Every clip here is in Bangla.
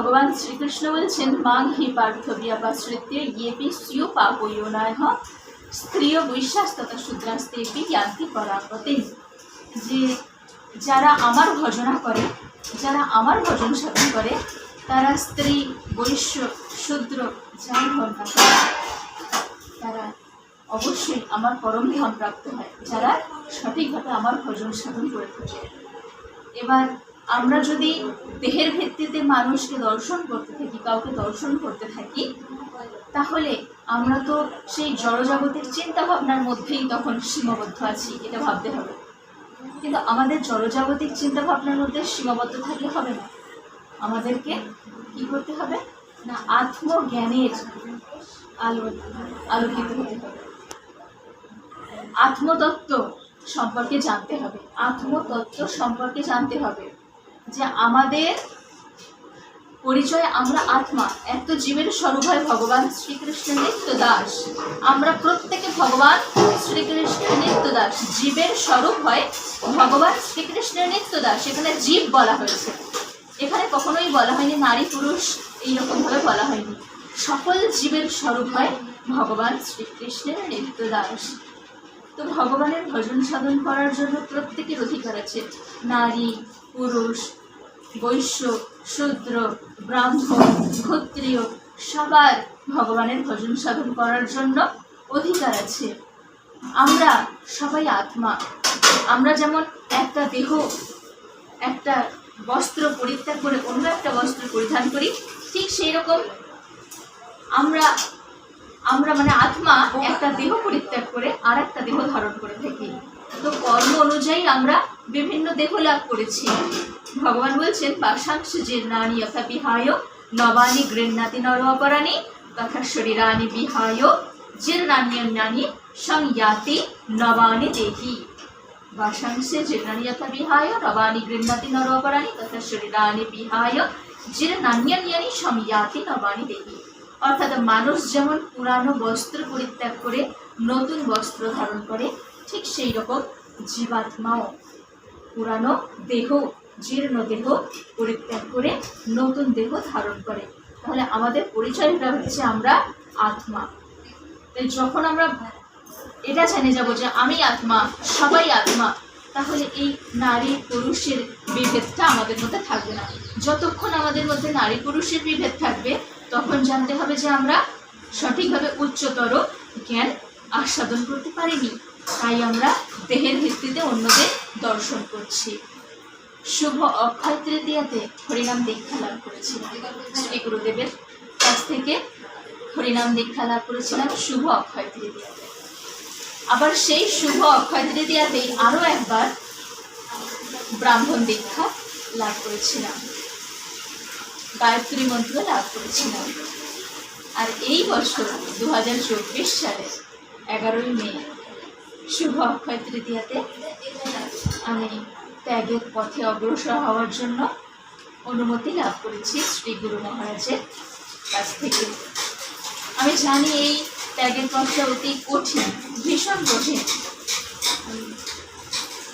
ভগবান শ্রীকৃষ্ণ বলছেন, মাং হি পার্থবিয়া পাশ্রিত্য ইয়েপি স্যু পাপয়োনায় স্ত্রীয় বৈশ্বাস তথা শূদ্রাস্তেপি য়ান্তি পরাপতে যে যারা আমার ভজনা করে, যারা আমার ভজন সাধন করে, তারা স্ত্রী, বৈশ্য, শূদ্র, যাই হন না তারা অবশ্যই আমার পরম ধাম প্রাপ্ত হয়, যারা সঠিকভাবে আমার ভজন সাধন করে থাকে। এবার আমরা যদি দেহের ভিত্তিতে মানুষকে দর্শন করতে থাকি, কাউকে দর্শন করতে থাকি, তাহলে আমরা তো সেই জড়জগতের চিন্তা ভাবনার মধ্যেই তখন সীমাবদ্ধ আছি, এটা ভাবতে হবে। কিন্তু আমাদের জড়জাগতিক চিন্তা ভাবনার মধ্যে সীমাবদ্ধ থাকলে হবে না। আমাদেরকে কি করতে হবে? না, আত্মজ্ঞানের আলো, আলোকিত হতে হবে। আত্মতত্ত্ব সম্পর্কে জানতে হবে। আত্মতত্ত্ব সম্পর্কে জানতে হবে। যে আমাদের পরিচয়, আমরা আত্মা। এত জীবের স্বরূপ হয় ভগবান শ্রীকৃষ্ণের নিত্য দাস আমরা প্রত্যেকে ভগবান শ্রীকৃষ্ণের নিত্য দাস জীবের স্বরূপ হয় ভগবান শ্রীকৃষ্ণের নিত্য দাস এখানে জীব বলা হয়েছে। এখানে কখনোই বলা হয়নি নারী, পুরুষ, এইরকমভাবে বলা হয়নি। সকল জীবের স্বরূপ হয় ভগবান শ্রীকৃষ্ণের নিত্য দাস তো ভগবানের ভজন সাধন করার জন্য প্রত্যেকের অধিকার আছে। নারী, পুরুষ বৈশ্য, শূদ্র ব্রাহ্মণ ক্ষত্রিয়, সবার ভগবানের ভজন সাধন করার জন্য অধিকার আছে। আমরা সবাই আত্মা। আমরা যেমন একটা দেহ, একটা বস্ত্র পরিত্যাগ করে অন্য একটা বস্ত্র পরিধান করি, ঠিক সেই রকম আমরা আমরা মানে আত্মা একটা দেহ পরিত্যাগ করে আর একটা দেহ ধারণ করে থাকি। তো কর্ম অনুযায়ী আমরা বিভিন্ন দেহ লাভ করেছি। ভগবান বলছেন যে নারী যথা বিহায়, নবানি গৃহ্ণাতি নরপরাণী, তথা শরীরানি বিহায় নান্যান্যানি সংয়াতি নবানি দেহি। বাসাংশে জীর্ণানি যথা বিহায়, নবানি নর অপরাণী তথা শরীরানি বিহায় যে নান্যান্যানি সংয়াতি নবানি দেহি। অর্থাৎ মানুষ যেমন পুরানো বস্ত্র পরিত্যাগ করে, নতুন বস্ত্র ধারণ করে, ঠিক সেই রকম জীবাত্মাও পুরানো দেহ জীর্ণ দেহ পরিত্যাগ করে নতুন দেহ ধারণ করে। তাহলে আমাদের পরিচয়টা হচ্ছে আমরা আত্মা। তাই যখন আমরা এটা জেনে যাব যে আমি আত্মা, সবাই আত্মা, তাহলে এই নারী পুরুষের বিভেদটা আমাদের মধ্যে থাকবে না। যতক্ষণ আমাদের মধ্যে নারী পুরুষের বিভেদ থাকবে, তখন জানতে হবে যে আমরা সঠিকভাবে উচ্চতর জ্ঞান আস্বাদন করতে পারিনি। তাই আমরা দেহের ভিত্তিতে অন্যদের দর্শন করছি। শুভ অক্ষয় তৃতীয়াতে হরিনাম দীক্ষা লাভ করেছিলাম। শ্রী গুরুদেবের কাছ থেকে হরিনাম দীক্ষা লাভ করেছিলাম শুভ অক্ষয় তৃতীয়াতে। আবার সেই শুভ অক্ষয় তৃতীয়াতেই আরও একবার ব্রাহ্মণ দীক্ষা লাভ করেছিলাম। গায়ত্রী মন্ত্র লাভ করেছিলাম। আর এই বছর দু হাজার চব্বিশ সালে এগারোই মে শুভ অক্ষয় তৃতীয়াতে আমি ত্যাগের পথে অগ্রসর হওয়ার জন্য অনুমতি লাভ করেছি শ্রী গুরু মহারাজের কাছ থেকে। আমি জানি এই ত্যাগের পথটা অতি কঠিন, ভীষণ কঠিন।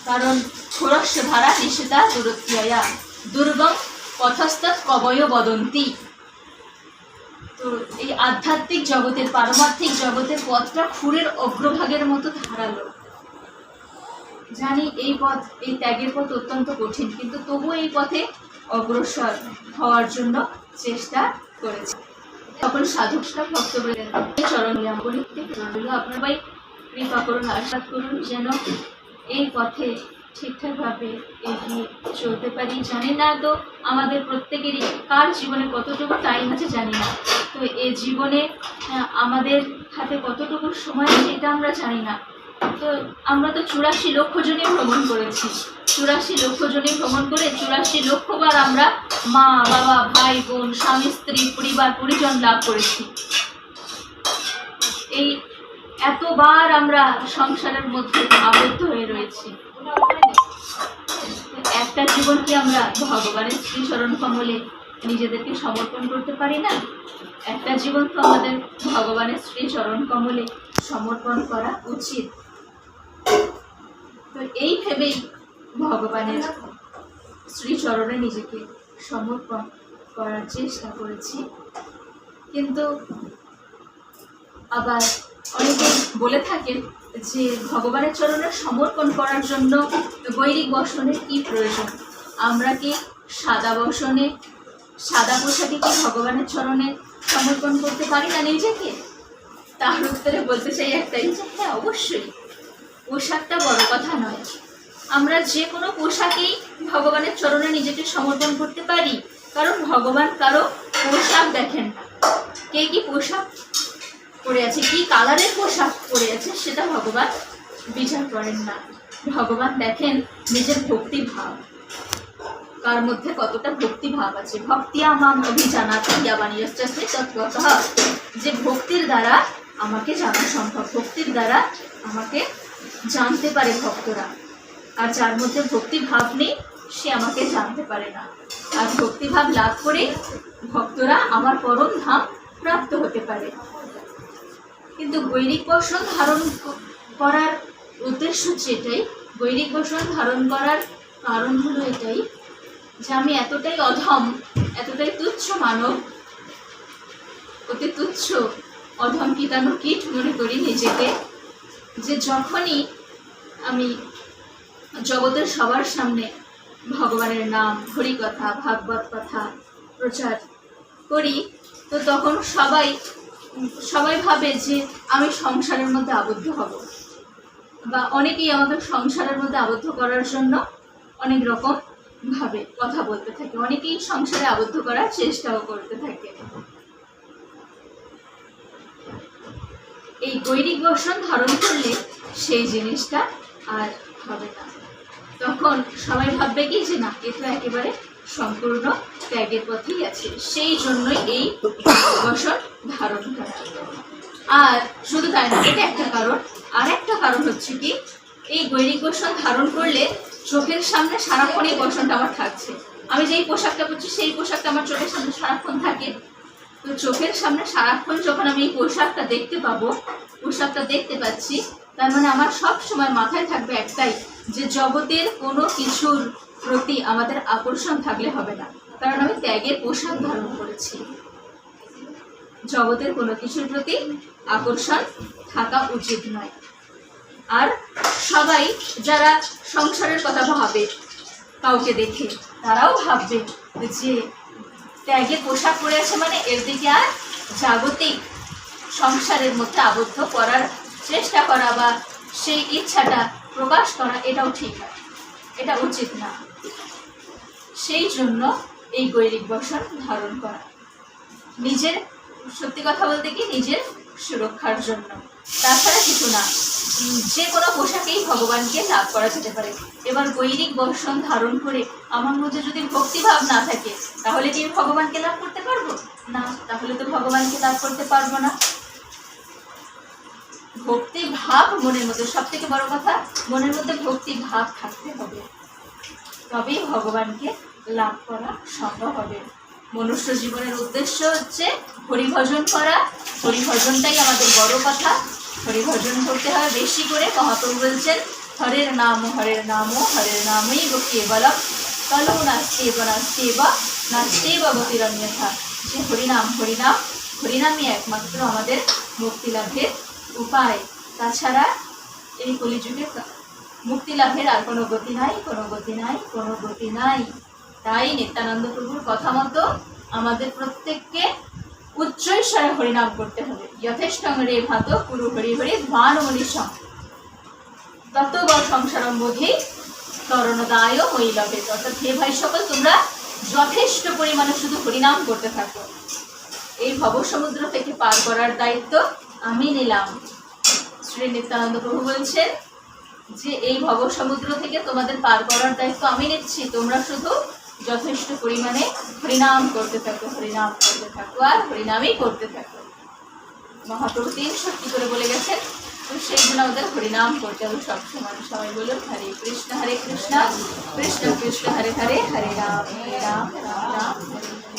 কারণ খোরস্য ধারা নিষেধা দূরত্রিয়া দুর্গম পথস্থ কবয় বদন্তি। তো এই আধ্যাত্মিক জগতের, পারমার্থিক জগতের পথটা খুরের অগ্রভাগের মতো ধারালো। জানি এই পথ, এই ত্যাগের পথ অত্যন্ত কঠিন, কিন্তু তবুও এই পথে অগ্রসর হওয়ার জন্য চেষ্টা করেছি। সকল সাধকরা চরণ করি আপনার ভাই কৃপা করুন, আশীর্বাদ করুন, যেন এই পথে ঠিকঠাকভাবে এগিয়ে চলতে পারি। জানি না তো আমাদের প্রত্যেকেরই কার জীবনে কতটুকু টাইম আছে, জানি না। তো এই জীবনে আমাদের হাতে কতটুকু সময় আছে, এটা আমরা জানি না। তো আমরা তো চুরাশি লক্ষ জনই ভ্রমণ করেছি। চুরাশি লক্ষ জনে ভ্রমণ করে চুরাশি লক্ষবার আমরা মা, বাবা, ভাই, বোন, স্বামী, স্ত্রী, পরিবার, পরিজন লাভ করেছি। এই এতবার আমরা সংসারের মধ্যে আবদ্ধ হয়ে রয়েছি। একটা জীবন কি আমরা ভগবানের শ্রীচরণ কমলে নিজেদেরকে সমর্পণ করতে পারি না? একটা জীবন তো আমাদের ভগবানের শ্রীচরণ কমলে সমর্পণ করা উচিত। তো এই ভেবেই ভগবানের শ্রীচরণে নিজেকে সমর্পণ করার চেষ্টা করেছি। কিন্তু আবার অনেকে বলে থাকেন যে ভগবানের চরণে সমর্পণ করার জন্য বৈরিক বসনের কি প্রয়োজন? আমরা কি সাদা বসনে সাদা পোশাকে কি ভগবানের চরণে সমর্পণ করতে পারি না নিজেকে? তার উত্তরে বলতে চাই একটাই যে হ্যাঁ অবশ্যই। পোশাকটা বড় কথা নয়। আমরা যে কোনো পোশাকেই ভগবানের চরণে নিজেকে সমর্পণ করতে পারি, কারণ ভগবান কারও পোশাক দেখেন কে কি পোশাক পরে আছে, কি কালারের পোশাক পরে আছে, সেটা ভগবান বিচার করেন না। ভগবান দেখেন নিজের ভক্তি ভাব কার মধ্যে কতটা ভক্তি ভাব আছে? ভক্তি আমাম অভিজানা বানিয়াচ্ছে তৎগত যে ভক্তির দ্বারা আমাকে জানা সম্ভব, ভক্তির দ্বারা আমাকে জানতে পারে ভক্তরা। আর যার মধ্যে ভক্তি ভাব নেই, সে আমাকে জানতে পারে না। আর ভক্তিভাব লাভ করে ভক্তরা আমার পরম ধাম প্রাপ্ত হতে পারে। কিন্তু গৈরিক বসন ধারণ করার উদ্দেশ্য এটাই গৈরিক বসন ধারণ করার কারণ হলো এটাই যে আমি এতটাই অধম, এতটাই তুচ্ছ মানব, অতি তুচ্ছ অধম কীটাণু কীট মনে করি নিজেকে। যে যখনই আমি জগতের সবার সামনে ভগবানের নাম হরি কথা ভাগবত কথা প্রচার করি, তো তখন সবাই সবাই ভাবে যে আমি সংসারের মধ্যে আবদ্ধ হব। বা অনেকেই আমাকে সংসারের মধ্যে আবদ্ধ করার জন্য অনেক রকম ভাবে কথা বলতে থাকে। অনেকেই সংসারে আবদ্ধ করার চেষ্টাও করতে থাকে। এই গৈরিক বর্ষণ ধারণ করলে সেই জিনিসটা আর হবে না। তখন সবাই ভাববে কি যে না, এ তো একেবারে সম্পূর্ণ ত্যাগের পথেই আছে। সেই জন্যই এই বসন ধারণ করা আর শুধু তাই না, এটা একটা কারণ। আর একটা কারণ হচ্ছে কি, এই গৈরিক বসন ধারণ করলে চোখের সামনে সারাক্ষণ এই বসনটা আমার থাকছে। আমি যেই পোশাকটা পরছি, সেই পোশাকটা আমার চোখের সামনে সারাক্ষণ থাকে। তো চোখের সামনে সারাক্ষণ যখন আমি এই পোশাকটা দেখতে পাবো, পোশাকটা দেখতে পাচ্ছি, তার মানে আমার সব সময় মাথায় থাকবে একটাই, যে জগতের কোনো কিছুর প্রতি আমাদের আকর্ষণ থাকলে হবে না। কারণ আমি ত্যাগের পোশাক ধারণ করেছি। জগতের কোনো কিছুর প্রতি আকর্ষণ থাকা উচিত নয়। আর সবাই যারা সংসারের কথা ভাবে, কাউকে দেখে, তারাও ভাববে যে ত্যাগে পোশাক পরে আছে মানে এর দিকে আর জাগতিক সংসারের মধ্যে আবদ্ধ করার চেষ্টা করা বা সেই ইচ্ছাটা প্রকাশ করা, এটাও ঠিক না। এটা উচিত না। সেই জন্য এই গৈরিক বসন ধারণ করা। নিজের, সত্যি কথা বলতে কি, নিজের সুরক্ষার জন্য। তাছাড়া কিছু না। যে কোনো পোশাকেই ভগবানকে লাভ করা যেতে পারে। এবার গৈরিক বর্ষণ ধারণ করে আমার মধ্যে যদি ভক্তিভাব না থাকে, তাহলে কি ভগবানকে লাভ করতে পারব? না, তাহলে তো ভগবানকে লাভ করতে পারব না। ভক্তি ভাব মনের মধ্যে সব থেকে বড় কথা, মনের মধ্যে ভক্তি ভাব থাকতে হবে। তবেই ভগবানকে লাভ করা সম্ভব হবে। মনুষ্য জীবনের উদ্দেশ্য হচ্ছে হরিভজন করা। হরিভজনটাই আমাদের বড় কথা। হরিভজন করতে হয় বেশি করে। মহাপ্রভু বলছেন, হরের নাম হরের নাম, হরের নামই গো কেবলম কলো নাস্তেব নাস্তেব নাস্তেব গতিরন্যথা যে হরিনাম হরিনাম, হরিনামই একমাত্র আমাদের মুক্তি লাভের উপায়। তাছাড়া এই কলিযুগে মুক্তি লাভের আর কোনো গতি নাই, কোনো গতি নাই, কোনো গতি নাই। তাই নিত্যানন্দ প্রভুর কথা মতো আমাদের প্রত্যেককে উচ্চৈস্বরে হরিনাম করতে হবে। যথেষ্ট রে ভাত পুরু হরি হরি ধ্বান মনীষম তত বড় সংসারম বোধি তরণদায় মহিলভে অর্থাৎ হে ভাই সকল, তোমরা যথেষ্ট পরিমাণে শুধু হরিনাম করতে থাকো। এই ভবসমুদ্র থেকে পার করার দায়িত্ব আমি নিলাম। শ্রী নিত্যানন্দ প্রভু বলছেন যে, এই ভবসমুদ্র থেকে তোমাদের পার করার দায়িত্ব আমি নিচ্ছি। তোমরা শুধু যথেষ্ট পরিমাণে হরিনাম করতে থাকো হরিনাম করতে থাকো আর হরিনামই করতে থাকো। মহাপ্রভু তিন সত্যি করে বলে গেছেন? তো সেই জন্য আমাদের হরিনাম করতে হবে সবসময়। সবাই বলুন, হরে কৃষ্ণ হরে কৃষ্ণ কৃষ্ণ কৃষ্ণ, হরে হরে হরে রাম রাম রাম, হরে।